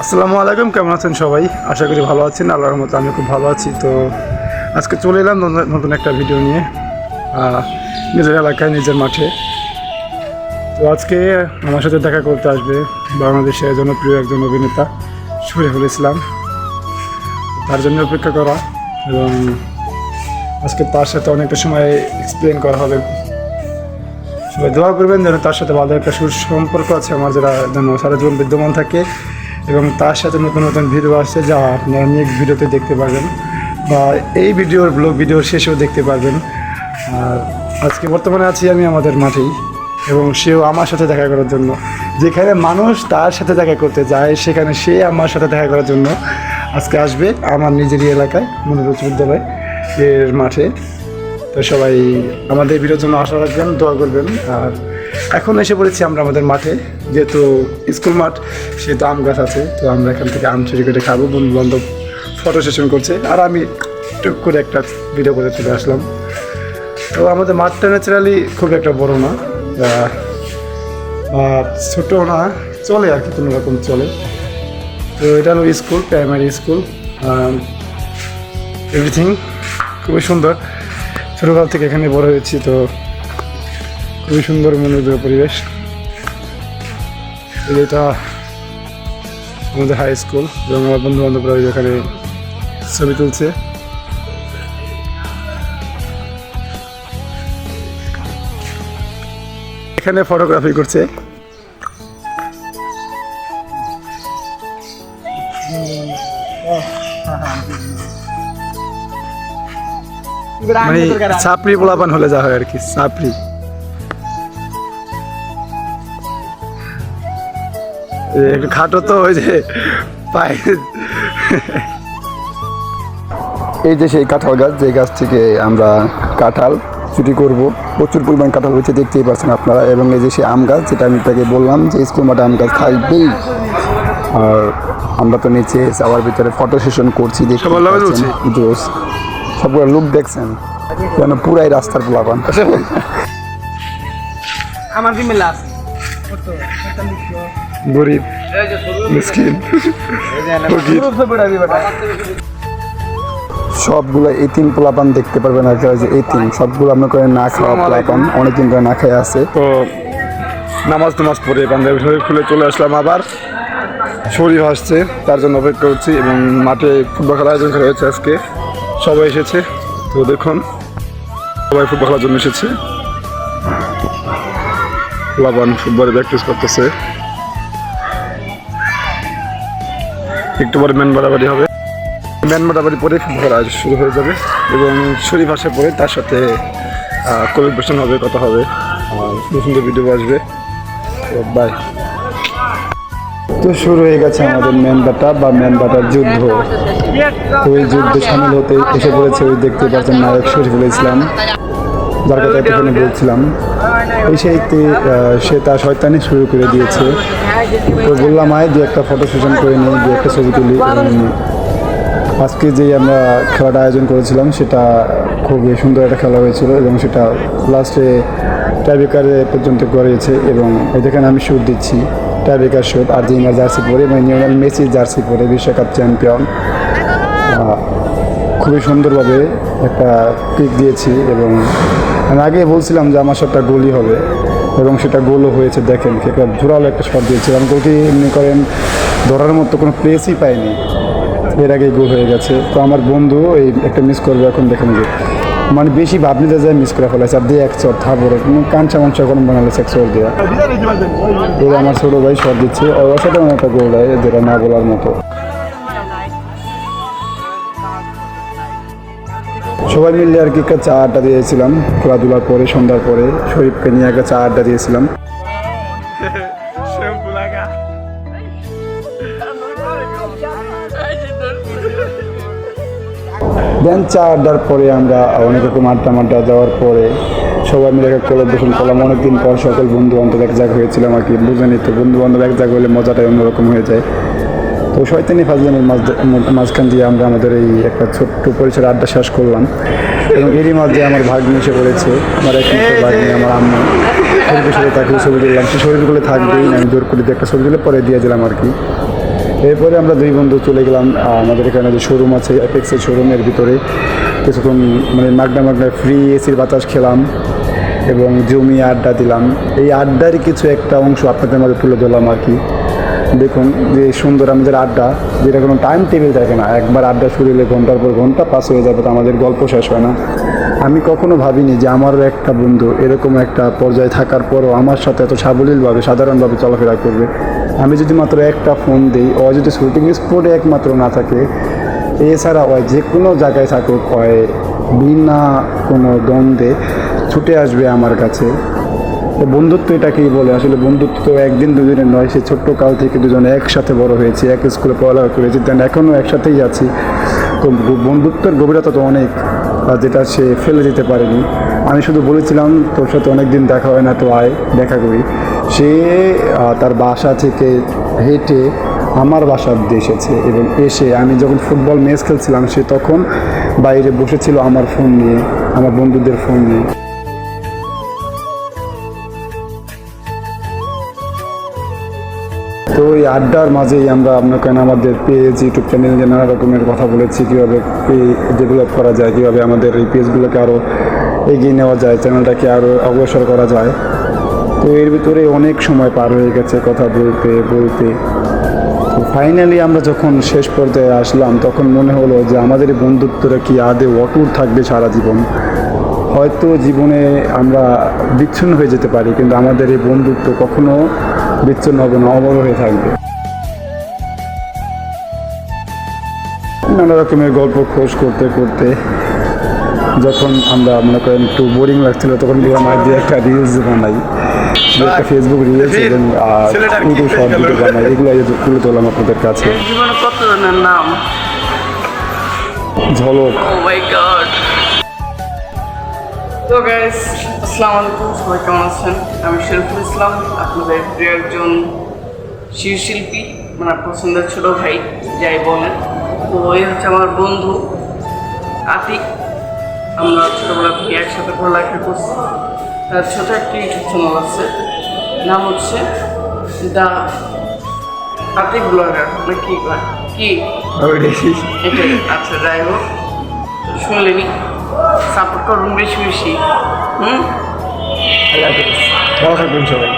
আসসালামু আলাইকুম, কেমন আছেন সবাই? আশা করি ভালো আছেন আল্লাহর মতো আমি খুব ভালো আছি। তো আজকে চলে এলাম নতুন- একটা ভিডিও নিয়ে নিজের এলাকায়, নিজের মাঠে। তো আজকে আমার সাথে দেখা করতে আসবে বাংলাদেশের জনপ্রিয় একজন অভিনেতা শরীফুল ইসলাম। তার জন্য অপেক্ষা করা এবং আজকে তার সাথে অনেকটা সময় এক্সপ্লেন করা হবে। সবাই দোয়া করবেন যেন তার সাথে ভালো একটা সুসম্পর্ক আছে। আমার যারা যেন সারা জীবন বিদ্যমান থাকে। এবং তার সাথে নতুন নতুন ভিডিও আসছে যা আপনারা নেক্সট ভিডিওতে দেখতে পারবেন বা এই ভিডিওর ব্লগ ভিডিওর শেষেও দেখতে পারবেন। আর আজকে বর্তমানে আছি আমি আমাদের মাঠেই এবং সেও আমার সাথে দেখা করার জন্য। যেখানে মানুষ তার সাথে দেখা করতে যায়, সেখানে সে আমার সাথে দেখা করার জন্য আজকে আসবে আমার নিজেরই এলাকায় মনোর উচ্চ বিদ্যালয় এর মাঠে। তো সবাই আমাদের ভিডিওর জন্য আশা রাখবেন, দোয়া করবেন। আর এখন এসে পড়েছি আমরা আমাদের মাঠে। যেহেতু স্কুল মাঠ, সেহেতু আম গাছ আছে, তো আমরা এখান থেকে আম চুরি করে খাব। বন্ধু বান্ধব ফটো সেশন করছে। আর আমি টুক করে একটা ভিডিও করে চলে আসলাম। তো আমাদের মাঠটা ন্যাচারালি খুব একটা বড় না। ছোটো না, চলে আর কি, কোনো রকম চলে। তো এটা হলো স্কুল প্রাইমারি স্কুল। এভরিথিং খুবই সুন্দর। ছোটোকাল থেকে এখানে বড় হয়েছি, তো খুবই সুন্দর মনোযোগ পরিবেশ। এটা আমাদের হাই স্কুল এবং আমার বন্ধু বান্ধবরা এখানে ছবি তুলছে। এখানে ফটোগ্রাফি করছে। মানে চাপড়ি পোলাপান হলে যা হয় আর কি চাপড়ি একটু খাটো তো ওই যে পায়ে। এই যে সেই কাঁঠাল গাছ যে গাছ থেকে আমরা কাঁঠাল চুরি করব প্রচুর পরিমাণ কাঁঠাল হয়েছে দেখতেই পাচ্ছেন আপনারা এবং এই যে সেই আম গাছ যেটা আমি তাকে বললাম যে স্কুল মাঠে আম গাছ থাকবেই। আর আমরা তো নিচে আবার ভিতরে ফটো সেশন করছি দেখতে। জোস সবগুলো লুক দেখছেন যেন পুরাই রাস্তার পোলাপান। আমার কি আছে গরিব মিসকিন সবগুলো এতিম পোলাপান দেখতে পারবেন আর যে এতিম সবগুলো আপনার করে না খাওয়া পোলাপান অনেকদিন করে না খেয়ে আছে। তো নামাজ টামাজ পড়ে পাঞ্জাবি শরীর খুলে চলে আসলাম আবার। শরীর আসছে তার জন্য অপেক্ষা করছি এবং মাঠে ফুটবল খেলার আয়োজন করা হয়েছে আজকে। সবাই এসেছে তো দেখুন সবাই ফুটবল খেলার জন্য এসেছে। লাবান ফুটবলে প্র্যাকটিস করতেছে। একটু পরে ম্যান বাড়াবাড়ি হবে। ম্যান বাড়াবাড়ি পরে ফুটবল খেলা শুরু হয়ে যাবে এবং শরীফ আসে পরে তার সাথে কোলেব্রেশন হবে, কথা হবে। আর সুন্দর সুন্দর ভিডিও আসবে। বাই তো শুরু হয়ে গেছে আমাদের ম্যান বাটা বা ম্যান বাটার যুদ্ধ। ওই যুদ্ধে সামিল হতে এসে পড়েছে ওই দেখতে পাচ্ছেন নায়ক শরীফুল ইসলাম। যার কথা এতক্ষণে বলছিলাম। এই সেইতে সে তার শয়তানি শুরু করে দিয়েছে। তো বললাম আয় যে একটা ফটো সেশন করে নিই যে একটা ছবি তুলি আজকে যে আমরা খেলাটা আয়োজন করেছিলাম সেটা খুবই সুন্দর একটা খেলা হয়েছিল এবং সেটা লাস্টে টাইব্রেকারে পর্যন্ত গড়িয়েছে এবং এই দেখেন আমি শুট দিচ্ছি টাইব্রেকার শুট আর্জেন্টিনা জার্সি পরে এবং নিউমেল মেসি জার্সি পরে বিশ্বকাপ চ্যাম্পিয়ন খুবই সুন্দরভাবে একটা পিক দিয়েছি এবং আমি আগে বলছিলাম যে আমার শটটা গোলই হবে এবং সেটা গোলও হয়েছে, দেখেন একটা জোরালো একটা শট দিয়েছিলাম গোলটি এমনি করেন ধরার মতো কোনো প্লেসই পাইনি। এর আগে গোল হয়ে গেছে। তো আমার বন্ধু এই একটা মিস করবে এখন, দেখেন যে মানে বেশি ভাবনিতে যায় মিস করে ফেলেছে আর দিয়ে এক চর থাপড়ে কাঞ্চা মাঞ্চা কোনো বানালেছে এক চর দেওয়া এবার আমার ছোটো ভাই শট দিচ্ছে। সাথে একটা গোল হয় যেটা না বলার মতো। সবাই মিলে আর কি একটা চা আড্ডা দিয়েছিলাম, খেলাধুলার পরে, সন্ধ্যার পরে। শরীফকে নিয়ে একটা চা আড্ডা দিয়েছিলাম। দেন চা আড্ডার পরে আমরা অনেক রকম আড্ডা মাড্ডা দেওয়ার পরে সবাই মিলে একটা কোলাবোরেশন করলাম। অনেকদিন পর সকল বন্ধু বান্ধব এক জায়গায় হয়েছিলাম আর কি। বুঝেনি তো বন্ধু বান্ধব এক জায়গায় হলে মজাটাই অন্যরকম হয়ে যায়। তো শয়তানি ফাজলামের মাঝ মাঝখান দিয়ে আমরা আমাদের এই একটা ছোট্ট পরিচয় আড্ডা শেষ করলাম। এবং এরই মাঝে আমার ভাগ্নি এসে পড়েছে আমার একমাত্র ভাগ্নি, আমার আম্মু শরীরের সাথে তাকে ছবি দিলাম সে শরীরগুলো থাকবেই আমি জোর করে একটা ছবি দিলে পরে দিয়ে দিলাম আর কি। এরপরে আমরা দুই বন্ধু চলে গেলাম আমাদের এখানে যে শোরুম আছে অ্যাপেক্সের শোরুমের ভিতরে। কিছুক্ষণ মানে মাগনা মাগনা ফ্রি এসির বাতাস খেলাম এবং জমি আড্ডা দিলাম। এই আড্ডার কিছু একটা অংশ আপনাদের মাঝে তুলে ধরলাম আর কি। দেখুন যে সুন্দর আমাদের আড্ডা, যেটা কোনো টাইম টেবিল থাকে না। একবার আড্ডা শুরু হলে ঘণ্টার পর ঘণ্টা পাস হয়ে যাবে, তো আমাদের গল্প শেষ হয় না। আমি কখনো ভাবিনি যে আমারও একটা বন্ধু এরকম একটা পর্যায়ে থাকার পরও আমার সাথে এত সাবলীলভাবে, সাধারণভাবে চলাফেরা করবে। আমি যদি মাত্র একটা ফোন দিই, ও যদি শুটিং স্পটে একমাত্র না থাকে, এছাড়া ওই যে কোনো জায়গায় থাকুক হয় বিনা কোনো দ্বন্দ্বে ছুটে আসবে আমার কাছে। বন্ধুত্ব এটাকেই বলে। আসলে বন্ধুত্ব তো একদিন দুদিনের নয়, সে ছোট্ট কাল থেকে দুজনে একসাথে বড় হয়েছি, এক স্কুলে পড়ালেখা করেছি দেন এখনও একসাথেই আছি। তো বন্ধুত্বের গভীরতা তো অনেক যেটা সে ফেলে দিতে পারেনি। আমি শুধু বলেছিলাম, তোর সাথে অনেক দিন দেখা হয় না, তো আয়, দেখা করি। সে তার বাসা থেকে হেঁটে আমার বাসার দিয়ে এসেছে এবং এসে আমি যখন ফুটবল ম্যাচ খেলছিলাম, সে তখন বাইরে বসেছিল আমার ফোন নিয়ে, আমার বন্ধুদের ফোন নিয়ে। এই আড্ডার মাঝেই আমরা আপনাকে আমাদের পেজ ইউটিউব চ্যানেল নানা রকমের কথা বলেছি, কীভাবে ডেভেলপ করা যায়, কীভাবে আমাদের এই পেজগুলোকে আরও এগিয়ে নেওয়া যায় চ্যানেলটাকে আরও অগ্রসর করা যায়। তো এর ভিতরে অনেক সময় পার হয়ে গেছে কথা বলতে বলতে। তো ফাইনালি আমরা যখন শেষ পর্যায়ে আসলাম, তখন মনে হলো যে আমাদের বন্ধুত্বটা কি আদে অটুট থাকবে সারা জীবন। হয়তো জীবনে আমরা বিচ্ছিন্ন হয়ে যেতে পারি, কিন্তু আমাদের এই বন্ধুত্ব কখনো বিচ্ছিন্ন হবে না অমর হয়ে থাকবে। নানা রকমের গল্প খোঁজ করতে করতে যখন আমরা মনে করেন একটু বোরিং লাগছিল তখন বললাম আজ যে একটা রিলস বানাই একটা ফেসবুক রিলস এবং ইউটিউব শর্ট ভিডিও বানাই এগুলো তুলে ধরলাম আপনাদের কাছে। নাম। ঝলক। ও মাই গড তো গাইস আসসালামু আলাইকুম সবাই কেমন আছেন? আমি শরীফুল ইসলাম আপনাদের প্রিয় একজন শিল্পী মানে পছন্দের ছোট ভাই যাই বলেন। তো এই হচ্ছে আমার বন্ধু আতিক। আমরা ছোটোবেলা থেকে একসাথে পড়ালেখা করছি। তার ছোট একটি ইউটিউব চ্যানেল আছে। নাম হচ্ছে দ্য আতিক ব্লগার না কি? কি আচ্ছা যাই হোক শুনলেনি সাপোর্ট করুন বেশি বেশি হুম? ভালো থাকবেন সবাই।